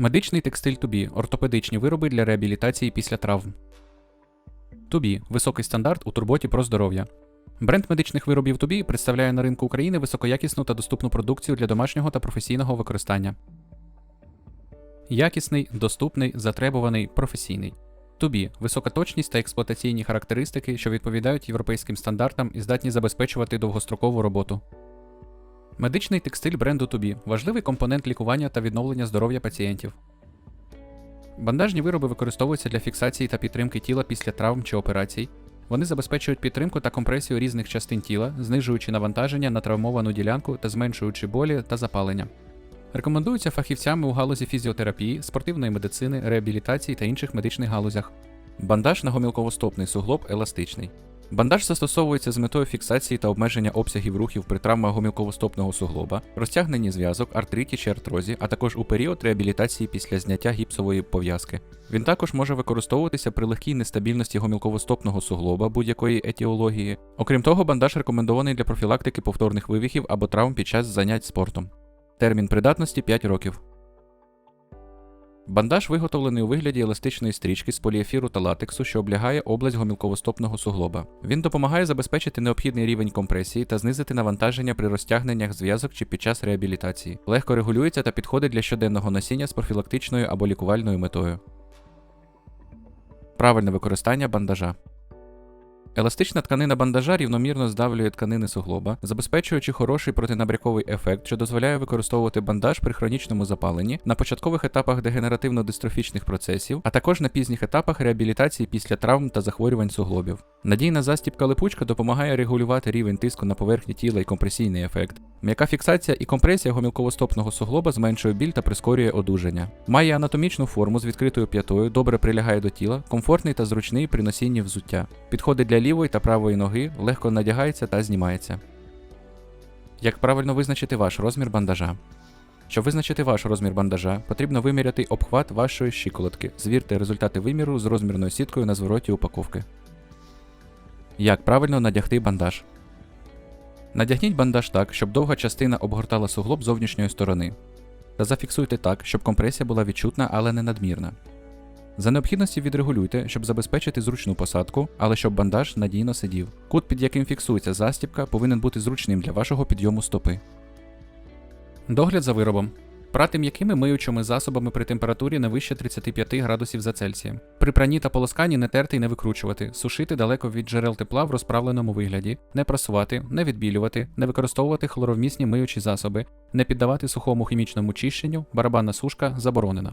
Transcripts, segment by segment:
Медичний текстиль Тубі ортопедичні вироби для реабілітації після травм. Тубі високий стандарт у турботі про здоров'я. Бренд медичних виробів Тубі представляє на ринку України високоякісну та доступну продукцію для домашнього та професійного використання. Якісний, доступний, затребуваний, професійний. Тубі висока точність та експлуатаційні характеристики, що відповідають європейським стандартам і здатні забезпечувати довгострокову роботу. Медичний текстиль бренду Тубі важливий компонент лікування та відновлення здоров'я пацієнтів. Бандажні вироби використовуються для фіксації та підтримки тіла після травм чи операцій. Вони забезпечують підтримку та компресію різних частин тіла, знижуючи навантаження на травмовану ділянку та зменшуючи болі та запалення. Рекомендуються фахівцями у галузі фізіотерапії, спортивної медицини, реабілітації та інших медичних галузях. Бандаж на гомілковостопний суглоб еластичний. Бандаж застосовується з метою фіксації та обмеження обсягів рухів при травмах гомілковостопного суглоба, розтягненні зв'язок, артриті чи артрозі, а також у період реабілітації після зняття гіпсової пов'язки. Він також може використовуватися при легкій нестабільності гомілковостопного суглоба будь-якої етіології. Окрім того, бандаж рекомендований для профілактики повторних вивихів або травм під час занять спортом. Термін придатності 5 років. Бандаж виготовлений у вигляді еластичної стрічки з поліефіру та латексу, що облягає область гомілковостопного суглоба. Він допомагає забезпечити необхідний рівень компресії та знизити навантаження при розтягненнях зв'язок чи під час реабілітації. Легко регулюється та підходить для щоденного носіння з профілактичною або лікувальною метою. Правильне використання бандажа. Еластична тканина бандажа рівномірно здавлює тканини суглоба, забезпечуючи хороший протинабряковий ефект, що дозволяє використовувати бандаж при хронічному запаленні на початкових етапах дегенеративно-дистрофічних процесів, а також на пізніх етапах реабілітації після травм та захворювань суглобів. Надійна застібка липучка допомагає регулювати рівень тиску на поверхні тіла і компресійний ефект. М'яка фіксація і компресія гомілковостопного суглоба зменшує біль та прискорює одужання. Має анатомічну форму з відкритою п'ятою, добре прилягає до тіла, комфортний та зручний при носінні взуття. Підходить для лівої та правої ноги, легко надягається та знімається. Як правильно визначити ваш розмір бандажа? Щоб визначити ваш розмір бандажа, потрібно виміряти обхват вашої щиколотки. Звірте результати виміру з розмірною сіткою на звороті упаковки. Як правильно надягти бандаж? Надягніть бандаж так, щоб довга частина обгортала суглоб зовнішньої сторони. Та зафіксуйте так, щоб компресія була відчутна, але не надмірна. За необхідності відрегулюйте, щоб забезпечити зручну посадку, але щоб бандаж надійно сидів. Кут, під яким фіксується застібка, повинен бути зручним для вашого підйому стопи. Догляд за виробом. Прати м'якими миючими засобами при температурі не вище 35 градусів за Цельсієм. При пранні та полосканні не терти і не викручувати, сушити далеко від джерел тепла в розправленому вигляді, не прасувати, не відбілювати, не використовувати хлоровмісні миючі засоби, не піддавати сухому хімічному чищенню, барабанна сушка заборонена.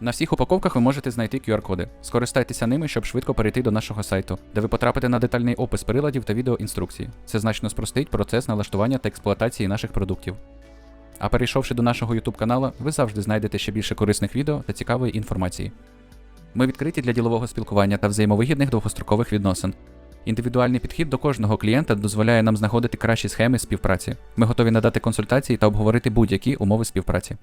На всіх упаковках ви можете знайти QR-коди. Скористайтеся ними, щоб швидко перейти до нашого сайту, де ви потрапите на детальний опис приладів та відеоінструкції. Це значно спростить процес налаштування та експлуатації наших продуктів. А перейшовши до нашого YouTube каналу, ви завжди знайдете ще більше корисних відео та цікавої інформації. Ми відкриті для ділового спілкування та взаємовигідних довгострокових відносин. Індивідуальний підхід до кожного клієнта дозволяє нам знаходити кращі схеми співпраці. Ми готові надати консультації та обговорити будь-які умови співпраці.